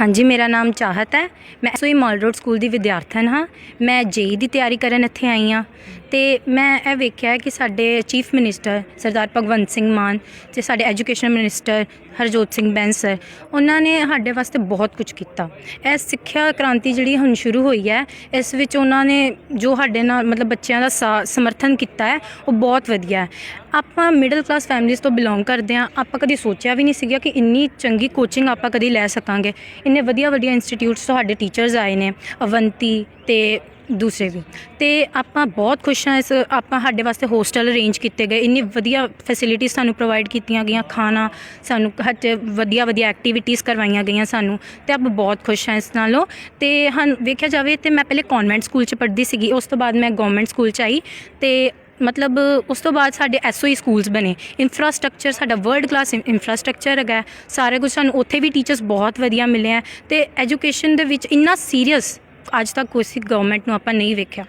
ਹਾਂਜੀ, ਮੇਰਾ ਨਾਮ ਚਾਹਤ ਹੈ। ਮੈਂ ਐਸਓਈ ਮਾਲ ਰੋਡ ਸਕੂਲ ਦੀ ਵਿਦਿਆਰਥਣ ਹਾਂ। ਮੈਂ ਜੇਈ ਦੀ ਤਿਆਰੀ ਕਰਨ ਇੱਥੇ ਆਈ ਹਾਂ। ਤੇ ਮੈਂ ਇਹ ਵੇਖਿਆ ਕਿ ਸਾਡੇ ਚੀਫ ਮਿਨਿਸਟਰ ਸਰਦਾਰ ਭਗਵੰਤ ਸਿੰਘ ਮਾਨ ਤੇ ਸਾਡੇ education minister Harjot Singh Bains sir, ਉਹਨਾਂ ਨੇ ਸਾਡੇ ਵਾਸਤੇ ਬਹੁਤ ਕੁਝ ਕੀਤਾ। ਇਹ ਸਿੱਖਿਆ ਕ੍ਰਾਂਤੀ ਜਿਹੜੀ ਹੁਣ ਸ਼ੁਰੂ ਹੋਈ ਹੈ, ਇਸ ਵਿੱਚ ਉਹਨਾਂ ਨੇ ਜੋ ਸਾਡੇ ਨਾਲ ਮਤਲਬ ਬੱਚਿਆਂ ਦਾ ਸਾ- ਸਮਰਥਨ ਕੀਤਾ ਹੈ, ਉਹ ਬਹੁਤ ਵਧੀਆ ਹੈ। ਆਪਾਂ ਮਿਡਲ ਕਲਾਸ ਫੈਮਿਲੀਜ਼ ਤੋਂ ਬਿਲੋਂਗ ਕਰਦੇ ਹਾਂ, ਆਪਾਂ ਕਦੀ ਸੋਚਿਆ ਵੀ ਨਹੀਂ ਸੀਗਾ ਕਿ ਇੰਨੀ ਚੰਗੀ ਕੋਚਿੰਗ ਆਪਾਂ ਕਦੀ ਲੈ ਸਕਾਂਗੇ। ਇੰਨੇ ਵਧੀਆ ਵਧੀਆ ਇੰਸਟੀਟਿਊਟਸ ਤੋਂ ਸਾਡੇ ਟੀਚਰਸ ਆਏ ਨੇ, ਅਵੰਤੀ ਤੇ ਦੂਸਰੇ ਵੀ। ਤੇ ਆਪਾਂ ਬਹੁਤ ਖੁਸ਼ ਹਾਂ ਇਸ, ਆਪਾਂ ਸਾਡੇ ਵਾਸਤੇ ਹੋਸਟਲ ਅਰੇਂਜ ਕੀਤੇ ਗਏ। ਇੰਨੀ ਵਧੀਆ ਫੈਸਿਲਿਟੀਜ਼ ਸਾਨੂੰ ਪ੍ਰੋਵਾਈਡ ਕੀਤੀਆਂ ਗਈਆਂ, ਖਾਣਾ ਸਾਨੂੰ ਹੱਟ ਵਧੀਆ ਵਧੀਆ ਐਕਟੀਵਿਟੀਜ਼ ਕਰਵਾਈਆਂ ਗਈਆਂ ਸਾਨੂੰ। ਤੇ ਆਪਾਂ ਬਹੁਤ ਖੁਸ਼ ਹਾਂ ਇਸ ਨਾਲੋਂ। ਤੇ ਹਨ, ਵੇਖਿਆ ਜਾਵੇ ਤੇ ਮੈਂ ਪਹਿਲੇ ਕਨਵੈਂਟ ਸਕੂਲ ਚ ਪੜ੍ਹਦੀ ਸੀਗੀ, ਉਸ ਤੋਂ ਬਾਅਦ ਮੈਂ ਗਵਰਨਮੈਂਟ ਸਕੂਲ ਚ ਆਈ। ਤੇ ਮਤਲਬ ਉਸ ਤੋਂ ਬਾਅਦ ਸਾਡੇ ਐਸਓਈ ਸਕੂਲਸ ਬਣੇ। ਇਨਫਰਾਸਟ੍ਰਕਚਰ ਸਾਡਾ ਵਰਲਡ ਕਲਾਸ ਇਨਫਰਾਸਟ੍ਰਕਚਰ ਹੈਗਾ। ਸਾਰਾ ਕੁਝ ਸਾਨੂੰ ਉੱਥੇ ਵੀ ਟੀਚਰਸ ਬਹੁਤ ਵਧੀਆ ਮਿਲੇ ਆ। ਤੇ ਐਜੂਕੇਸ਼ਨ ਦੇ ਵਿੱਚ ਇੰਨਾ ਸੀਰੀਅਸ ਅੱਜ ਤੱਕ ਕੋਈ ਗਵਰਨਮੈਂਟ ਨੂੰ ਆਪਾਂ ਨਹੀਂ ਵੇਖਿਆ।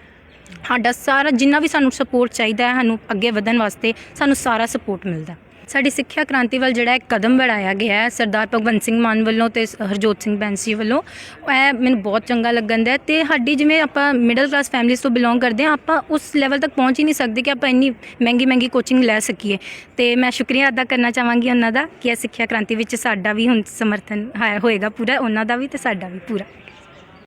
ਸਾਡਾ ਸਾਰਾ ਜਿੰਨਾ ਵੀ ਸਾਨੂੰ ਸਪੋਰਟ ਚਾਹੀਦਾ ਹੈ, ਸਾਨੂੰ ਅੱਗੇ ਵਧਣ ਵਾਸਤੇ ਸਾਨੂੰ ਸਾਰਾ ਸਪੋਰਟ ਮਿਲਦਾ ਸਾਡੀ ਸਿੱਖਿਆ ਕ੍ਰਾਂਤੀ ਵੱਲ ਜਿਹੜਾ ਇੱਕ ਕਦਮ बढ़ाਇਆ ਗਿਆ ਹੈ, ਸਰਦਾਰ ਭਗਵੰਤ ਸਿੰਘ ਮਾਨ ਵੱਲੋਂ ਤੇ ਹਰਜੋਤ ਸਿੰਘ ਬੈਂਸੀ ਵੱਲੋਂ, ਇਹ ਮੈਨੂੰ ਬਹੁਤ ਚੰਗਾ ਲੱਗਣ ਦਾ ਤੇ ਸਾਡੀ ਜਿਵੇਂ ਆਪਾਂ ਮਿਡਲ ਕਲਾਸ ਫੈਮਿਲੀਜ਼ ਤੋਂ ਬਿਲੋਂਗ ਕਰਦੇ ਹਾਂ, ਆਪਾਂ ਉਸ ਲੈਵਲ ਤੱਕ ਪਹੁੰਚ ਹੀ ਨਹੀਂ ਸਕਦੇ ਕਿ ਆਪਾਂ ਇੰਨੀ ਮਹਿੰਗੀ ਮਹਿੰਗੀ ਕੋਚਿੰਗ ਲੈ ਸਕੀਏ। ਤੇ ਮੈਂ ਸ਼ੁਕਰੀਆ ਅਦਾ ਕਰਨਾ ਚਾਹਾਂਗੀ ਉਹਨਾਂ ਦਾ ਕਿ ਇਹ ਸਿੱਖਿਆ ਕ੍ਰਾਂਤੀ ਵਿੱਚ ਸਾਡਾ ਵੀ ਹੁਣ ਸਮਰਥਨ ਹੈ ਹੋਏਗਾ ਪੂਰਾ, ਉਹਨਾਂ ਦਾ ਵੀ ਤੇ ਸਾਡਾ ਵੀ ਪੂਰਾ।